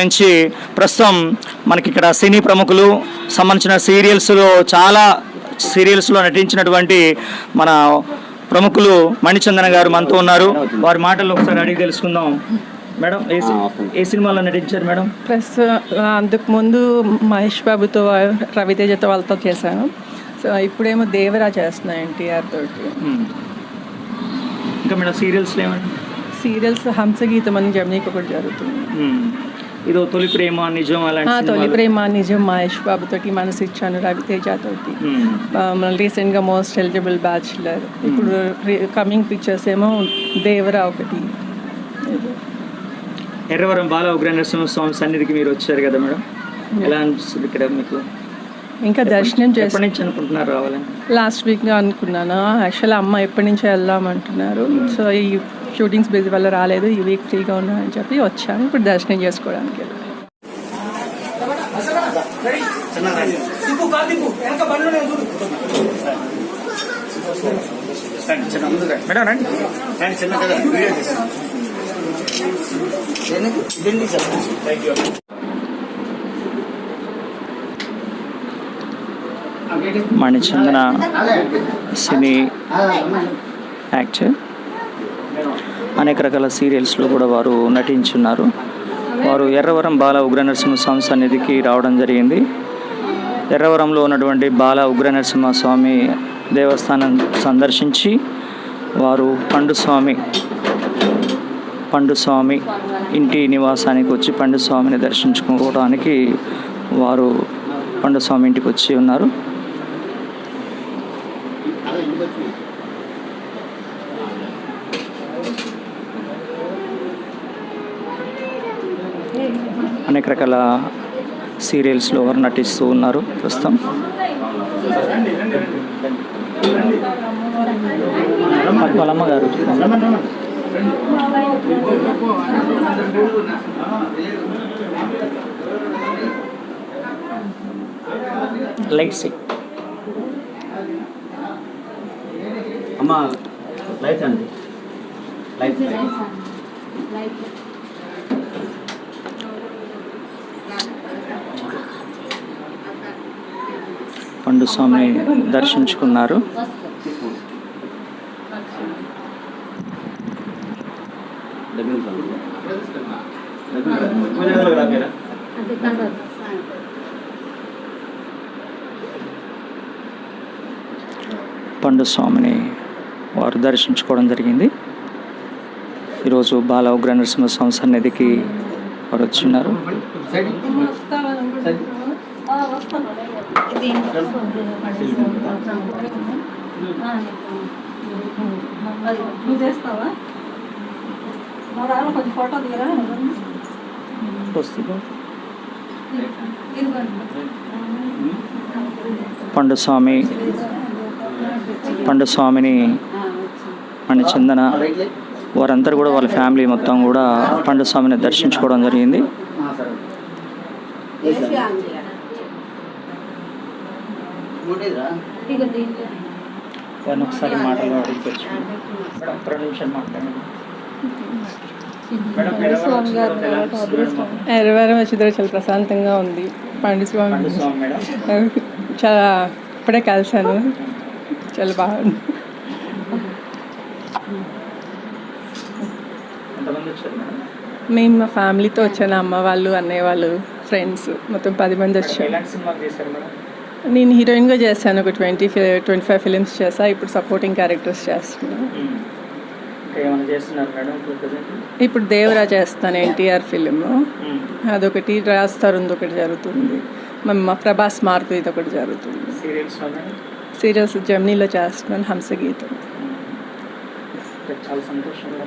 నుంచి ప్రస్తుతం మనకి ఇక్కడ సినీ ప్రముఖులు సంబంధించిన సీరియల్స్లో చాలా సీరియల్స్లో నటించినటువంటి మన ప్రముఖులు మణిచందన గారు మనతో ఉన్నారు. వారి మాటల్లో ఒకసారి అడిగి తెలుసుకుందాం. మేడం ఏ సినిమాలో నటించారు మేడం? ప్లస్ అంతకు ముందు మహేష్ బాబుతో రవితేజతో వాళ్ళతో చేశాను. సో ఇప్పుడేమో దేవరా చేస్తున్నాను ఎన్టీఆర్ తోటి. ఇంకా మేడం సీరియల్స్లో ఏమండి సీరియల్స్ హంసగీతం అని జమ్నీకి ఒకటి జరుగుతుంది. Hmm. ఇదో తొలి ప్రేమ నిజం అలాంటి తొలి. ప్రేమ నిజం మహేష్ బాబుతోటి మనసు ఇచ్చాను రవితేజ తోటి Hmm. రీసెంట్గా మోస్ట్ ఎలిజిబుల్ బ్యాచులర్. ఇప్పుడు కమింగ్ పిక్చర్స్ ఏమో దేవరా ఒకటి. ఎర్రవరం బాల ఉగ్ర నరసింహ స్వామి సన్నిధికి మీరు వచ్చారు కదా మేడం? ఎలా అనిపిస్తుంది ఇక్కడ మీకు? ఇంకా దర్శనం చేసి అనుకుంటున్నారు రావాలని? లాస్ట్ వీక్గా అనుకున్నాను? యాక్చువల్ అమ్మ ఎప్పటి నుంచో వెళ్దామంటున్నారు సో ఈ షూటింగ్స్ బిజీ వల్ల రాలేదు. ఈ వీక్ ఫ్రీగా ఉన్నానని చెప్పి వచ్చాను ఇప్పుడు దర్శనం చేసుకోవడానికి మణిచందన సినీ యాక్టర్. అనేక రకాల సీరియల్స్లో కూడా వారు నటించున్నారు. వారు ఎర్రవరం బాల ఉగ్ర నరసింహస్వామి సన్నిధికి రావడం జరిగింది. ఎర్రవరంలో ఉన్నటువంటి బాల ఉగ్ర నరసింహస్వామి దేవస్థానం సందర్శించి వారు పండుస్వామి పండుస్వామి ఇంటి నివాసానికి వచ్చి పండుస్వామిని దర్శించుకోవడానికి వారు పండుస్వామి ఇంటికి వచ్చి ఉన్నారు. అనేక రకాల సీరియల్స్లో వారు నటిస్తూ ఉన్నారు ప్రస్తుతం. వాళ్ళమ్మ గారు. లైట్స్. అమ్మ లైట్ అండి. లైట్ పండు స్వామి దర్శించుకున్నారు. పండు స్వామిని వారు దర్శించుకోవడం జరిగింది. ఈరోజు బాల ఉగ్ర నరసింహస్వామి సన్నిధికి వారు వచ్చిన్నారు. నువ్వేస్తావా మా రాళ్ళు కొంచెం ఫోటో తీయరా వస్తుంది? ఇదిగోండి. పండు స్వామి పండు స్వామిని మన చందన. వారందరూ కూడా వాళ్ళ ఫ్యామిలీ మొత్తం కూడా పండు స్వామిని దర్శించుకోవడం జరిగింది. వారిని ఒకసారి మాటలు అడిగి నిమిషాలు మాట్లాడండి. వచ్చేది చాలా ప్రశాంతంగా ఉంది. పండు పండు స్వామి స్వామి మేడం. చాలా ఇప్పుడే కలిశాను. చాలా బాగుంది. మేము మా ఫ్యామిలీతో వచ్చాను. అమ్మ వాళ్ళు అన్నయ్య వాళ్ళు ఫ్రెండ్స్. మొత్తం పది మంది వచ్చారు. నేను హీరోయిన్గా చేశాను. ఒక ట్వంటీ ట్వంటీ ఫైవ్ ఫిలిమ్స్ చేసా ఇప్పుడు సపోర్టింగ్ క్యారెక్టర్స్ చేస్తున్నాను. ఇప్పుడు దేవరా చేస్తాను ఎన్టీఆర్ ఫిలిం అదొకటి రాస్తారు ఒకటి జరుగుతుంది. మా ప్రభాస్ మార్పు ఇది ఒకటి జరుగుతుంది. సీరియల్స్ జమ్నీలో చేస్తున్నాను హంసగీతం. చాలా సంతోషంగా